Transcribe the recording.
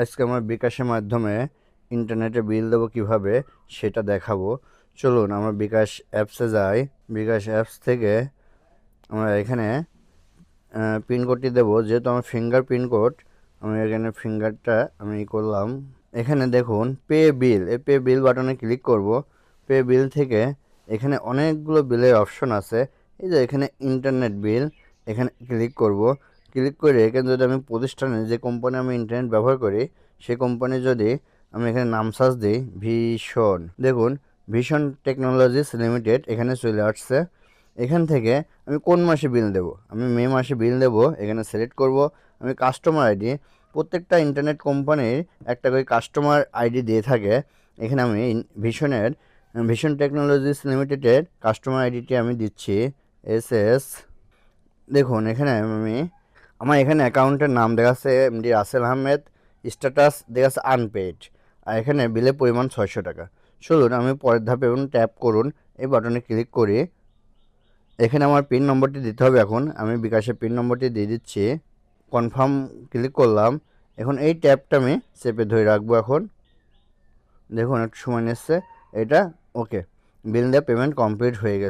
আজকে আমরা বিকাশের মাধ্যমে ইন্টারনেটে বিল দেবো কীভাবে সেটা দেখাবো। চলুন আমরা বিকাশ অ্যাপসে যাই। বিকাশ অ্যাপস থেকে আমরা এখানে পিনকোডটি দেবো। যেহেতু আমার ফিঙ্গার পিনকোড আমি এখানে ফিঙ্গারটা আমি করলাম। এখানে দেখুন পে বিল এই পে বিল বাটনে ক্লিক করব। পে বিল থেকে এখানে অনেকগুলো বিলের অপশন আছে। এই যে এখানে ইন্টারনেট বিল এখানে ক্লিক করব। ক্লিক করে এখানে যদি আমি প্রতিষ্ঠানে যে কোম্পানি আমি ইন্টারনেট ব্যবহার করি, সেই কোম্পানি যদি আমি এখানে নাম সার্চ দিই ভীষণ দেখুন ভীষণ টেকনোলজিস লিমিটেড এখানে চলে আসছে। এখান থেকে আমি কোন মাসে বিল দেব? আমি মে মাসে বিল দেব, এখানে সিলেক্ট করব। আমি কাস্টমার আইডি প্রত্যেকটা ইন্টারনেট কোম্পানির একটা করে কাস্টমার আইডি দিয়ে থাকে। এখানে আমি ভীষণের ভীষণ টেকনোলজিস লিমিটেডের কাস্টমার আইডিটি আমি দিচ্ছি এস এস দেখুন, এখানে আমি আমার এখানে অ্যাকাউন্টের নাম দেখাচ্ছে এমডি রাসেল আহমেদ, স্ট্যাটাস দেখাচ্ছে আনপেড আর এখানে বিলের পরিমাণ ছয়শো টাকা। চলুন আমি পরের ধাপে এবং ট্যাপ করুন, এই বাটনে ক্লিক করি। এখানে আমার পিন নম্বরটি দিতে হবে এখন, আমি বিকাশের পিন নম্বরটি দিয়ে দিচ্ছি। কনফার্ম ক্লিক করলাম। এখন এই ট্যাপটা আমি চেপে ধরে রাখব এখন। দেখুন, একটু সময় নিচ্ছে। এটা ওকে বিল দেওয়া পেমেন্ট কমপ্লিট হয়ে গেছে।